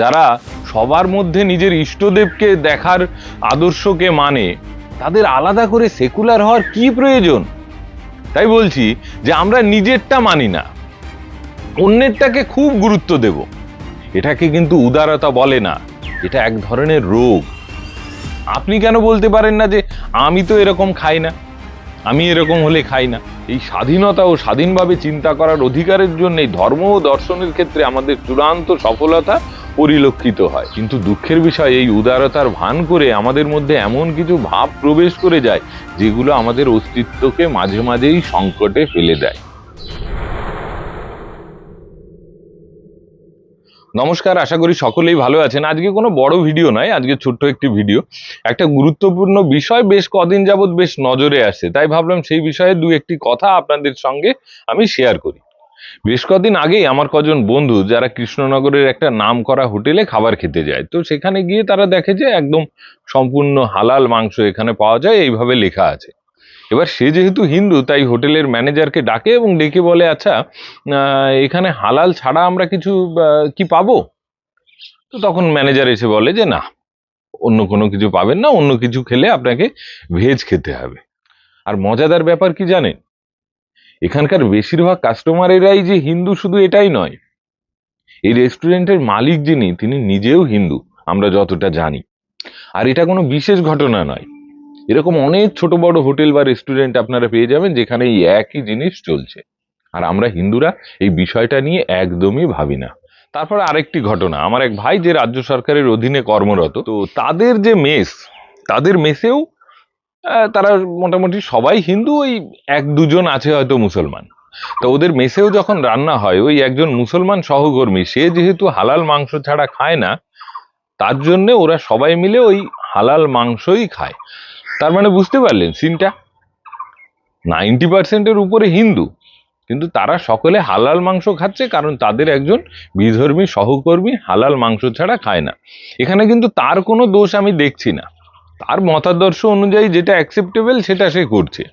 যারা সবার মধ্যে নিজের ইষ্টদেবকে দেখার আদর্শকে মানে তাদের আলাদা করে সেকুলার হওয়ার কি প্রয়োজন? তাই বলছি যে আমরা নিজেরটা মানি না, অন্যেরটাকে খুব গুরুত্ব দেব। এটাকে কিন্তু উদারতা বলে না, এটা এক ধরনের রোগ। আপনি কেন বলতে পারেন না যে আমি তো এরকম খাই না? আমি এরকম হলে খাই না। এই স্বাধীনতা ও স্বাধীনভাবে চিন্তা করার অধিকারের জন্য, এই ধর্ম ও দর্শনের ক্ষেত্রে আমাদের চূড়ান্ত সফলতা পরিলক্ষিত হয়। কিন্তু দুঃখের বিষয়, এই উদারতার ভান করে আমাদের মধ্যে এমন কিছু ভাব প্রবেশ করে যায়, যেগুলো আমাদের অস্তিত্বকে মাঝে মাঝেই সংকটে ফেলে দেয়। নমস্কার, আশা করি সকলেই ভালো আছেন। আজকে কোনো বড় ভিডিও নয়, আজকে ছোট্ট একটি ভিডিও। একটা গুরুত্বপূর্ণ বিষয় বেশ কদিন যাবৎ বেশ নজরে আসছে তাই ভাবলাম সেই বিষয়ে দু একটি কথা আপনাদের সঙ্গে আমি শেয়ার করি। বেশ কদিন আগেই আমার কজন বন্ধু যারা কৃষ্ণনগরের একটা নাম করা হোটেলে খাবার খেতে যায়, তো সেখানে গিয়ে তারা দেখে যে একদম সম্পূর্ণ হালাল মাংস এখানে পাওয়া যায়, এইভাবে লেখা আছে। এবার সে যেহেতু হিন্দু, তাই হোটেলের ম্যানেজারকে ডাকে এবং ডেকে বলে আচ্ছা এখানে হালাল ছাড়া আমরা কিছু কি পাবো? তো তখন ম্যানেজার এসে বলে যে, না, অন্য কোনো কিছু পাবেন না, অন্য কিছু খেলে আপনাকে ভেজ খেতে হবে। আর মজাদার ব্যাপার কি জানেন? এখানকার বেশিরভাগ কাস্টমারেরাই যে হিন্দু শুধু এটাই নয়। এই রেস্টুরেন্টের মালিক যিনি, তিনি নিজেও হিন্দু, আমরা যতটা জানি। আর এটা কোনো বিশেষ ঘটনা নয়। এরকম অনেক ছোট বড় হোটেল বা রেস্টুরেন্ট আপনারা পেয়ে যাবেন যেখানে এই একই জিনিস চলছে। আর আমরা হিন্দুরা এই বিষয়টা নিয়ে একদমই ভাবি না। তারপর আরেকটি ঘটনা, আমার এক ভাই যে রাজ্য সরকারের অধীনে কর্মরত, তো তাদের যে মেস, তাদের মেসেও তারা মোটামুটি সবাই হিন্দু, ওই এক দুজন আছে হয়তো মুসলমান। তো ওদের মেসেও যখন রান্না হয়, ওই একজন মুসলমান সহকর্মী, সে যেহেতু হালাল মাংস ছাড়া খায় না, তার জন্য ওরা সবাই মিলে ওই হালাল মাংসই খায়। তার মানে বুঝতে পারলেন, সিনটা? নাইনটি পার্সেন্টের উপরে হিন্দু, কিন্তু তারা সকলে হালাল মাংস খাচ্ছে কারণ তাদের একজন বিধর্মী সহকর্মী হালাল মাংস ছাড়া খায় না। এখানে কিন্তু তার কোনো দোষ আমি দেখছি না। তার মতাদর্শ অনুযায়ী যেটা অ্যাকসেপ্টেবল সেটা সে করছে।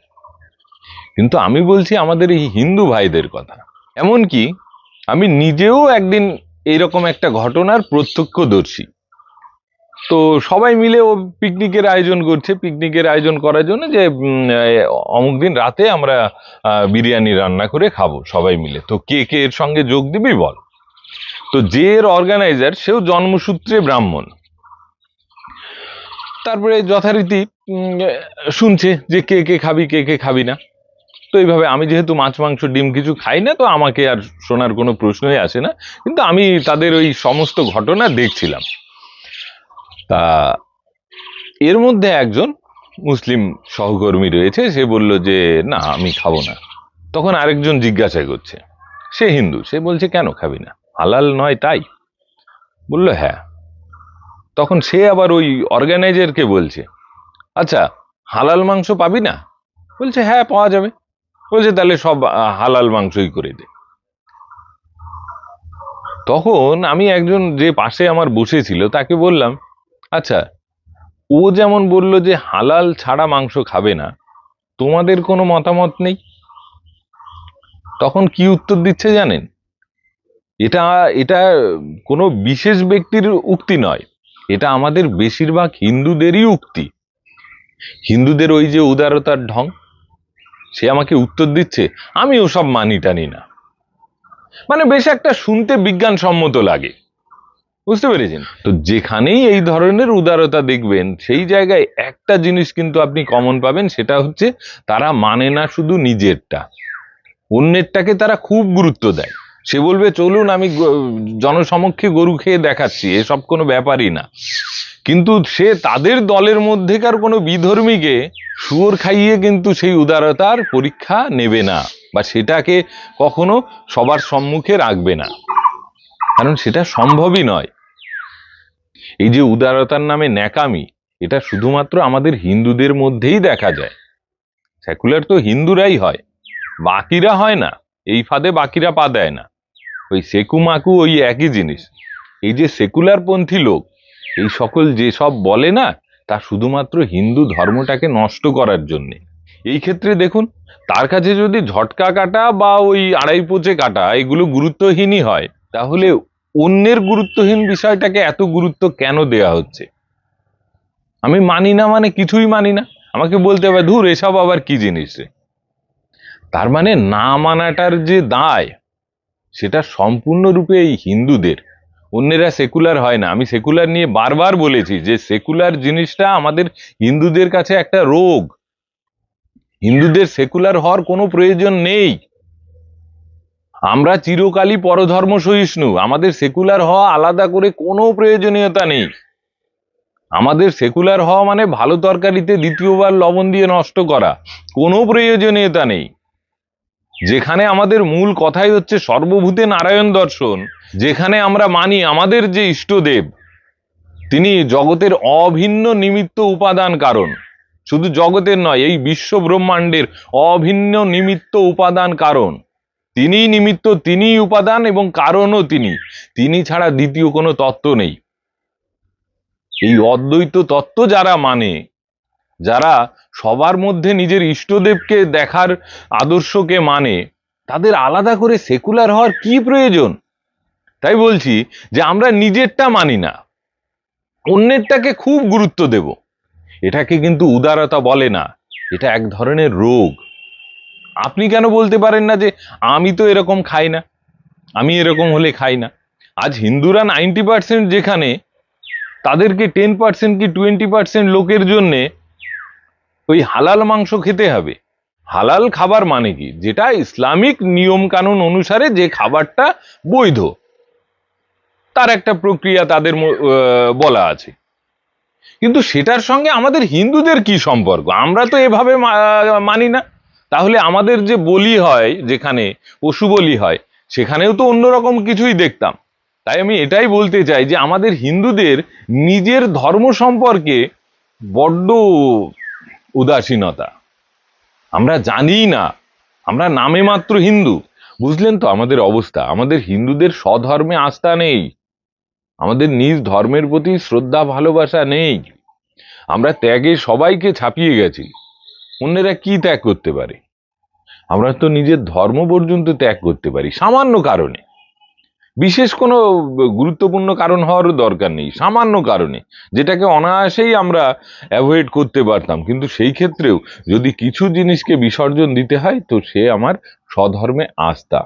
কিন্তু আমি বলছি আমাদের এই হিন্দু ভাইদের কথা। এমনকি আমি নিজেও একদিন এইরকম একটা ঘটনার প্রত্যক্ষদর্শী। তো সবাই মিলে ও পিকনিকের আয়োজন করছে। পিকনিকের আয়োজন করার জন্য যে অমুক দিন রাতে আমরা বিরিয়ানি রান্না করে খাব সবাই মিলে। তো কে কে এর সঙ্গে যোগ দিবি বল? তো যে এর অর্গানাইজার সেও জন্মসূত্রে ব্রাহ্মণ। তারপরে যথারীতি শুনছে যে কে কে খাবি, কে কে খাবি না। তো এইভাবে আমি যেহেতু মাছ, মাংস, ডিম কিছু খাই না, তো আমাকে আর শোনার কোনো প্রশ্নই আসে না। কিন্তু আমি তাদের ওই সমস্ত ঘটনা দেখছিলাম। তা এর মধ্যে একজন মুসলিম সহকর্মী রয়েছে, সে বলল যে, না, আমি খাব না। তখন আরেকজন জিজ্ঞাসা করছে, সে হিন্দু? সে বলছে, কেন খাবি না? হালাল নয় তাই? বলল হ্যাঁ। তখন সে আবার ওই অর্গানাইজারকে বলছে আচ্ছা হালাল মাংস পাবি না? বলছে হ্যাঁ পাওয়া যাবে। বলছে, তাহলে সব হালাল মাংসই করে দে। তখন আমি একজন যে পাশে আমার বসেছিল, তাকে বললাম আচ্ছা ও যেমন বলল যে হালাল ছাড়া মাংস খাবে না, তোমাদের কোনো মতামত নেই? তখন কি উত্তর দিচ্ছে জানেন? এটা এটা কোনো বিশেষ ব্যক্তির উক্তি নয়। এটা আমাদের বেশিরভাগ হিন্দুদেরই উক্তি। হিন্দুদের ওই যে উদারতার ঢং, সে আমাকে উত্তর দিচ্ছে আমি ওসব মানি টানি না। মানে বেশ একটা শুনতে বিজ্ঞানসম্মত লাগে। বুঝতে পেরেছেন? তো যেখানেই এই ধরনের উদারতা দেখবেন, সেই জায়গায় একটা জিনিস কিন্তু আপনি কমন পাবেন, সেটা হচ্ছে তারা মানে না শুধু নিজেরটা, অন্যেরটাকে তারা খুব গুরুত্ব দেয়। সে বলবে, চলুন, আমি জনসমক্ষে গরু খেয়ে দেখাচ্ছি, এসব কোনো ব্যাপারই না। কিন্তু সে তাদের দলের মধ্যেকার কোনো বিধর্মীকে শুয়োর খাইয়ে কিন্তু সেই উদারতার পরীক্ষা নেবে না বা সেটাকে কখনো সবার সম্মুখে রাখবে না। কারণ সেটা সম্ভবই নয়। এই যে উদারতার নামে ন্যাকামি, এটা শুধুমাত্র আমাদের হিন্দুদের মধ্যেই দেখা যায়। সেকুলার তো হিন্দুরাই হয়, বাকিরা হয় না, এই ফাঁদে বাকিরা পা দেয় না। ওই সেকু মাকু ওই একই জিনিস। এই যে সেকুলার পন্থী লোক, এই সকল যে সব বলে না, তা শুধুমাত্র হিন্দু ধর্মটাকে নষ্ট করার জন্যে। এই ক্ষেত্রে দেখুন, তার কাছে যদি ঝটকা কাটা বা ওই আড়াই পোচে কাটা এগুলো গুরুত্বহীনই হয়, তাহলে অন্যের গুরুত্বহীন বিষয়টাকে এত গুরুত্ব কেন দেয়া হচ্ছে? আমি মানি না মানে কিছুই মানি না। আমাকে বলতে হবে, ধুর, এসব আবার কি জিনিস? তার মানে না মানাটার যে দায় সেটা সম্পূর্ণরূপে এই হিন্দুদের। অন্যেরা সেকুলার হয় না। আমি সেকুলার নিয়ে বারবার বলেছি যে সেকুলার জিনিসটা আমাদের হিন্দুদের কাছে একটা রোগ। হিন্দুদের সেকুলার হওয়ার কোনো প্রয়োজন নেই। আমরা চিরকালই পরধর্ম সহিষ্ণু। আমাদের সেকুলার হওয়া আলাদা করে কোনো প্রয়োজনীয়তা নেই। আমাদের সেকুলার হওয়া মানে ভালো তরকারিতে দ্বিতীয়বার লবণ দিয়ে নষ্ট করা। কোনো প্রয়োজনীয়তা নেই। যেখানে আমাদের মূল কথাই হচ্ছে সর্বভূতে নারায়ণ দর্শন, যেখানে আমরা মানি আমাদের যে ইষ্টদেব, তিনি জগতের অভিন্ন নিমিত্ত উপাদান কারণ। শুধু জগতের নয়, এই বিশ্ব ব্রহ্মাণ্ডের অভিন্ন নিমিত্ত উপাদান কারণ। তিনিই নিমিত্ত, তিনিই উপাদান এবং কারণও তিনি। তিনি ছাড়া দ্বিতীয় কোনো তত্ত্ব নেই। এই অদ্বৈত তত্ত্ব যারা মানে যারা সবার মধ্যে নিজের ইষ্টদেবকে দেখার আদর্শকে মানে তাদের আলাদা করে সেকুলার হওয়ার কি প্রয়োজন? তাই বলছি যে আমরা নিজেরটা মানি না, অন্যেরটাকে খুব গুরুত্ব দেব। এটাকে কিন্তু উদারতা বলে না, এটা এক ধরনের রোগ। আপনি কেন বলতে পারেন না যে আমি তো এরকম খাই না? আমি এরকম হলে খাই না। আজ হিন্দুরা নাইনটি পার্সেন্ট যেখানে, তাদেরকে টেন পার্সেন্ট কি টোয়েন্টি পার্সেন্ট লোকের জন্যে ওই হালাল মাংস খেতে হবে। হালাল খাবার মানে কি? যেটা ইসলামিক নিয়ম কানুন অনুসারে যে খাবারটা বৈধ, তার একটা প্রক্রিয়া তাদের বলা আছে। কিন্তু সেটার সঙ্গে আমাদের হিন্দুদের কি সম্পর্ক? আমরা তো এভাবে মানি না। তাহলে আমাদের যে বলি হয়, যেখানে পশু বলি হয়, সেখানেও তো অন্যরকম কিছুই দেখতাম। তাই আমি এটাই বলতে চাই যে আমাদের হিন্দুদের নিজের ধর্ম সম্পর্কে বড্ড উদাসীনতা। আমরা জানি না, আমরা নামে মাত্র হিন্দু। বুঝলেন তো আমাদের অবস্থা? আমাদের হিন্দুদের স্বধর্মে আস্থা নেই। আমাদের নিজ ধর্মের প্রতি শ্রদ্ধা, ভালোবাসা নেই। আমরা ত্যাগে সবাইকে ছাপিয়ে গেছি। অন্যেরা কি ত্যাগ করতে পারে? আমরা তো নিজের ধর্ম পর্যন্ত ত্যাগ করতে পারি, সামান্য কারণে। বিশেষ কোনো গুরুত্বপূর্ণ কারণ হওয়ারও দরকার নেই, সামান্য কারণে, যেটাকে অনায়াসেই আমরা অ্যাভয়েড করতে পারতাম। কিন্তু সেই ক্ষেত্রেও যদি কিছু জিনিসকে বিসর্জন দিতে হয়, তো সে আমার স্বধর্মে আস্থা।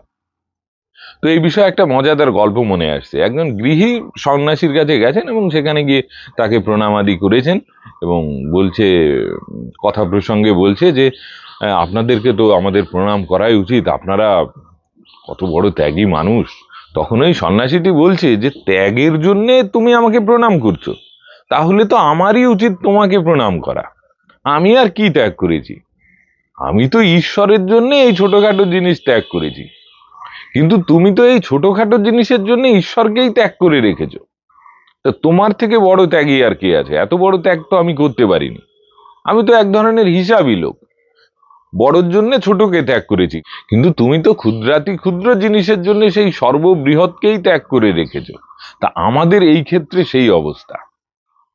তো এই বিষয়ে একটা মজাদার গল্প মনে আসছে। একজন গৃহী সন্ন্যাসীর কাছে গেছেন এবং সেখানে গিয়ে তাকে প্রণামাদি করেছেন এবং বলছে, কথা প্রসঙ্গে বলছে যে, আপনাদেরকে তো আমাদের প্রণাম করাই উচিত। আপনারা কত বড় ত্যাগী মানুষ। তখন ওই সন্ন্যাসীটি বলছে যে, ত্যাগের জন্য তুমি আমাকে প্রণাম করছ। তাহলে তো আমারই উচিত তোমাকে প্রণাম করা। আমি আর কি ত্যাগ করেছি? আমি তো ঈশ্বরের জন্য এই ছোটখাটো জিনিস ত্যাগ করেছি। কিন্তু তুমি তো এই ছোটখাটো জিনিসের জন্য ঈশ্বরকেই ত্যাগ করে রেখেছো। তো তোমার থেকে বড় ত্যাগই আর কি আছে? এত বড় ত্যাগ তো আমি করতে পারিনি। আমি তো এক ধরনের হিসাবই লোক। বড়র জন্য ছোটকে ত্যাগ করেছি। কিন্তু তুমি তো ক্ষুদ্রাতি ক্ষুদ্র জিনিসের জন্য সেই সর্ববৃহৎকেই ত্যাগ করে রেখেছ। তা আমাদের এই ক্ষেত্রে সেই অবস্থা।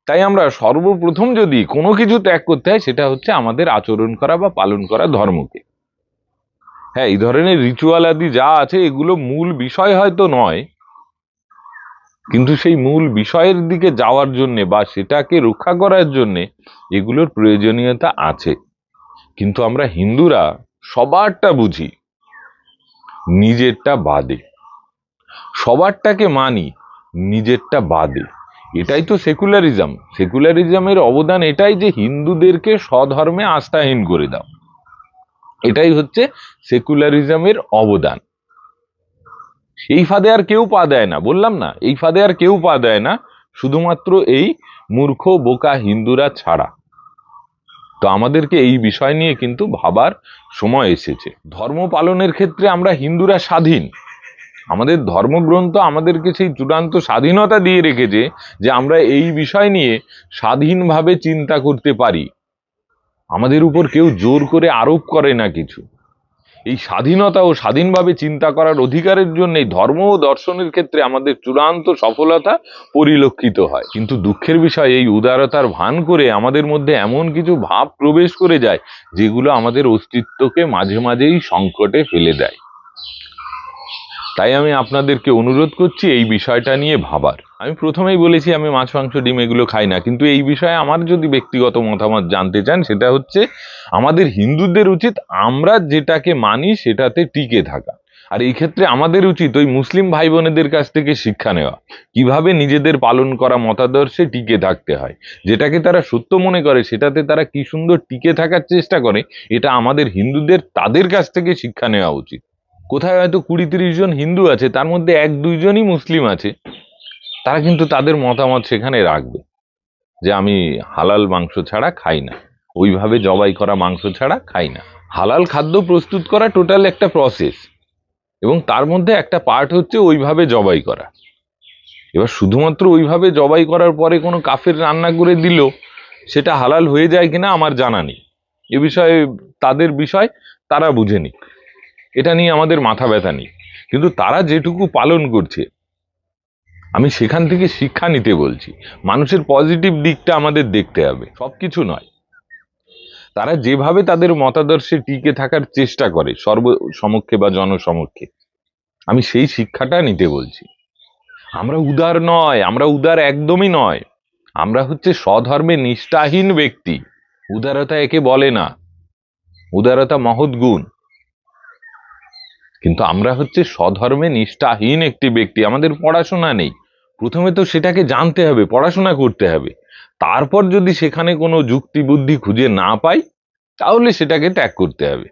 তাই আমরা সর্বপ্রথম যদি কোনো কিছু ত্যাগ করতে হয়, সেটা হচ্ছে আমাদের আচরণ করা বা পালন করা ধর্মকে। হ্যাঁ এই ধরনের রিচুয়াল আদি যা আছে, এগুলো মূল বিষয় হয়তো নয়। কিন্তু সেই মূল বিষয়ের দিকে যাওয়ার জন্যে বা সেটাকে রক্ষা করার জন্যে এগুলোর প্রয়োজনীয়তা আছে। কিন্তু আমরা হিন্দুরা সবারটা বুঝি, নিজেরটা বাদে। সবারটাকে মানি, নিজেরটা বাদে। এটাই তো সেকুলারিজম। সেকুলারিজমের অবদান এটাই যে হিন্দুদেরকে স্বধর্মে আস্থাহীন করে দাও। এটাই হচ্ছে সেকুলারিজমের অবদান। এই ফাঁদে আর কেউ পা দেয় না, বললাম না, এই ফাঁদে আর কেউ পা দেয় না, শুধুমাত্র এই মূর্খ, বোকা হিন্দুরা ছাড়া। তো আমাদেরকে এই বিষয় নিয়ে কিন্তু ভাবার সময় এসেছে। ধর্ম পালনের ক্ষেত্রে আমরা হিন্দুরা স্বাধীন। আমাদের ধর্মগ্রন্থ আমাদেরকে সেই চূড়ান্ত স্বাধীনতা দিয়ে রেখেছে যে আমরা এই বিষয় নিয়ে স্বাধীনভাবে চিন্তা করতে পারি। আমাদের উপর কেউ জোর করে আরোপ করে না কিছু। এই স্বাধীনতা ও স্বাধীনভাবে চিন্তা করার অধিকারের জন্য এই ধর্ম ও দর্শনের ক্ষেত্রে আমাদের চূড়ান্ত সফলতা পরিলক্ষিত হয়। কিন্তু দুঃখের বিষয়, এই উদারতার ভান করে আমাদের মধ্যে এমন কিছু ভাব প্রবেশ করে যায়, যেগুলো আমাদের অস্তিত্বকে মাঝে মাঝেই সংকটে ফেলে দেয়। তাই আমি আপনাদেরকে অনুরোধ করছি এই বিষয়টা নিয়ে ভাবার। আমি প্রথমেই বলেছি আমি মাছ, মাংস, ডিম এগুলো খাই না। কিন্তু এই বিষয়ে আমার যদি ব্যক্তিগত মতামত জানতে চান, সেটা হচ্ছে আমাদের হিন্দুদের উচিত আমরা যেটাকে মানি সেটাতে টিকে থাকা। আর এই ক্ষেত্রে আমাদের উচিত ওই মুসলিম ভাই বোনেদের কাছ থেকে শিক্ষা নেওয়া। কীভাবে নিজেদের পালন করা মতাদর্শে টিকে থাকতে হয়? যেটাকে তারা সত্য মনে করে, সেটাতে তারা কি সুন্দর টিকে থাকার চেষ্টা করে, এটা আমাদের হিন্দুদের, তাদের কাছ থেকে শিক্ষা নেওয়া উচিত। কোথায় হয়তো কুড়ি তিরিশ জন হিন্দু আছে, তার মধ্যে এক দুইজনই মুসলিম আছে, তারা কিন্তু তাদের মতামত সেখানে রাখবে যে আমি হালাল মাংস ছাড়া খাই না। ওইভাবে জবাই করা মাংস ছাড়া খাই না। হালাল খাদ্য প্রস্তুত করা টোটাল একটা প্রসেস এবং তার মধ্যে একটা পার্ট হচ্ছে ওইভাবে জবাই করা। এবার শুধুমাত্র ওইভাবে জবাই করার পরে কোনো কাফের রান্না করে দিল, সেটা হালাল হয়ে যায় কিনা আমার জানা নেই। এ বিষয়ে তাদের বিষয় তারা বুঝে নিক। এটা নিয়ে আমাদের মাথা ব্যথা নেই। কিন্তু তারা যেটুকু পালন করছে, আমি সেখান থেকে শিক্ষা নিতে বলছি। মানুষের পজিটিভ দিকটা আমাদের দেখতে হবে, সবকিছু নয়। তারা যেভাবে তাদের মতাদর্শে টিকে থাকার চেষ্টা করে, সর্ব সমক্ষে বা জনসমক্ষে, আমি সেই শিক্ষাটা নিতে বলছি। আমরা উদার নয়, আমরা উদার একদমই নয়। আমরা হচ্ছে স্বধর্মে নিষ্ঠাহীন ব্যক্তি। উদারতা একে বলে না। উদারতা মহৎ গুণ। কিন্তু আমরা হচ্ছে স্বধর্মে নিষ্ঠাহীন একটি ব্যক্তি, আমাদের পড়াশোনা নেই। প্রথমে তো সেটাকে জানতে হবে, পড়াশোনা করতে হবে। তারপর যদি সেখানে কোনো যুক্তি বুদ্ধি খুঁজে না পাই, তাহলে সেটাকে ত্যাগ করতে হবে।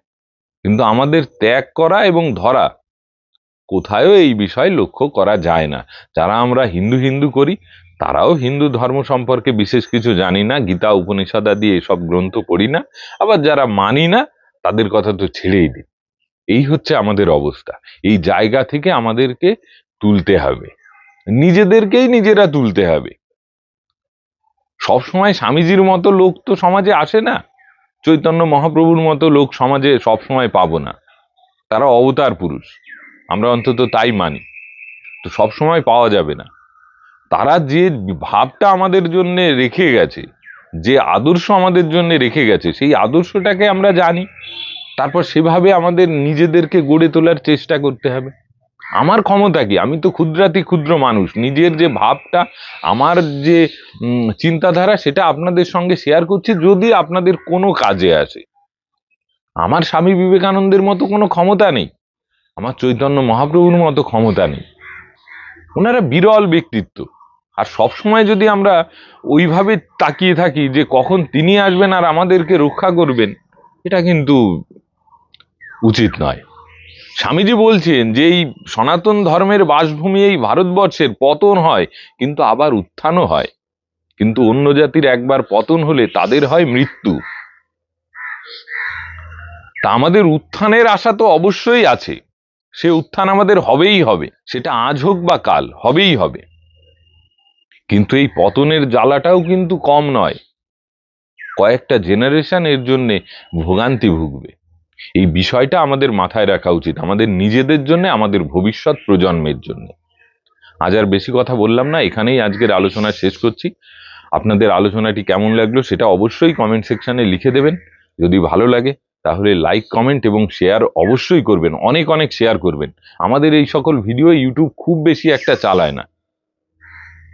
কিন্তু আমাদের ত্যাগ করা এবং ধরা, কোথায়ও এই বিষয় লক্ষ্য করা যায় না। যারা আমরা হিন্দু হিন্দু করি, তারাও হিন্দু ধর্ম সম্পর্কে বিশেষ কিছু জানি না, গীতা, উপনিষদ আদি এসব গ্রন্থ পড়ি না। আবার যারা মানি না, তাদের কথা তো ছেড়েই দিই। এই হচ্ছে আমাদের অবস্থা। এই জায়গা থেকে আমাদেরকে তুলতে হবে। নিজেদেরকেই নিজেরা তুলতে হবে। সব সময় স্বামীজির মতো লোক তো সমাজে আসে না। চৈতন্য মহাপ্রভুর মতো লোক সমাজে সব সময় পাবো না। তারা অবতার পুরুষ। আমরা অন্তত তাই মানি। তো সব সময় পাওয়া যাবে না। তারা যে ভাবটা আমাদের জন্য রেখে গেছে, যে আদর্শ আমাদের জন্য রেখে গেছে, সেই আদর্শটাকে আমরা জানি। তারপর সেভাবে আমাদের নিজেদেরকে গড়ে তোলার চেষ্টা করতে হবে। আমার ক্ষমতা কি? আমি তো ক্ষুদ্রাতি ক্ষুদ্র মানুষ। নিজের যে ভাবটা, আমার যে চিন্তাধারা, সেটা আপনাদের সঙ্গে শেয়ার করছি যদি আপনাদের কোনো কাজে আসে। আমার স্বামী বিবেকানন্দের মতো কোনো ক্ষমতা নেই। আমার চৈতন্য মহাপ্রভুর মতো ক্ষমতা নেই। ওনারা বিরল ব্যক্তিত্ব। আর সব সময় যদি আমরা ওইভাবে তাকিয়ে থাকি যে কখন তিনি আসবেন আর আমাদেরকে রক্ষা করবেন, এটা কিন্তু উচিত নয়। স্বামীজি বলছেন যে এই সনাতন ধর্মের বাসভূমি এই ভারতবর্ষের পতন হয়, কিন্তু আবার উত্থানও হয়। কিন্তু অন্য জাতির একবার পতন হলে তাদের হয় মৃত্যু। তা আমাদের উত্থানের আশা তো অবশ্যই আছে। সে উত্থান আমাদের হবেই হবে, সেটা আজ হোক বা কাল, হবেই হবে। কিন্তু এই পতনের জ্বালাটাও কিন্তু কম নয়। কয়েকটা জেনারেশন এর জন্যে ভোগান্তি ভুগবে। এই বিষয়টা আমাদের মাথায় রাখা উচিত, আমাদের নিজেদের জন্য, আমাদের ভবিষ্যৎ প্রজন্মের জন্য। আজ আর বেশি কথা বললাম না, এখানেই আজকের আলোচনা শেষ করছি। আপনাদের আলোচনাটি কেমন লাগল সেটা অবশ্যই কমেন্ট সেকশানে লিখে দেবেন। যদি ভালো লাগে, তাহলে লাইক কমেন্ট এবং শেয়ার অবশ্যই করবেন, অনেক অনেক শেয়ার করবেন। আমাদের এই সকল ভিডিও ইউটিউব খুব বেশি একটা চালায় না।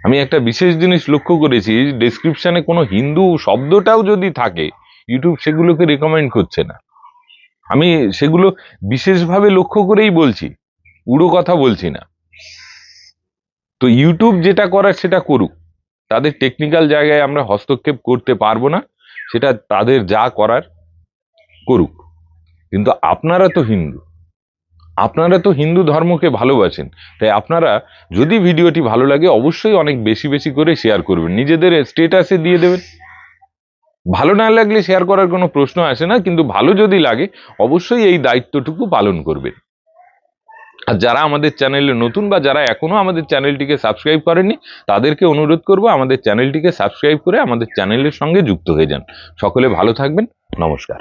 আমি একটা বিশেষ জিনিস লক্ষ্য করেছি ডেসক্রিপশনে কোনো হিন্দু শব্দটাও যদি থাকে ইউটিউব সেগুলোকে রেকমেন্ড করছে না। আমি সেগুলো বিশেষভাবে লক্ষ্য করেই বলছি উড়ো কথা বলছি না। তো ইউটিউব যেটা করার সেটা করুক, তাদের টেকনিক্যাল জায়গায় আমরা হস্তক্ষেপ করতে পারব না, সেটা তাদের যা করার করুক। কিন্তু আপনারা তো হিন্দু, আপনারা তো হিন্দু ধর্মকে ভালোবাসেন, তাই আপনারা যদি ভিডিওটি ভালো লাগে অবশ্যই অনেক বেশি বেশি করে শেয়ার করবেন, নিজেদের স্টেটাসে দিয়ে দেবেন। ভালো না লাগলে শেয়ার করার কোনো প্রশ্ন আসে না, কিন্তু ভালো যদি লাগে, অবশ্যই এই দায়িত্বটুকু পালন করবেন। আর যারা আমাদের চ্যানেলে নতুন বা যারা এখনও আমাদের চ্যানেলটিকে সাবস্ক্রাইব করেননি, তাদেরকে অনুরোধ করব আমাদের চ্যানেলটিকে সাবস্ক্রাইব করে আমাদের চ্যানেলের সঙ্গে যুক্ত হয়ে যান। সকলে ভালো থাকবেন, নমস্কার।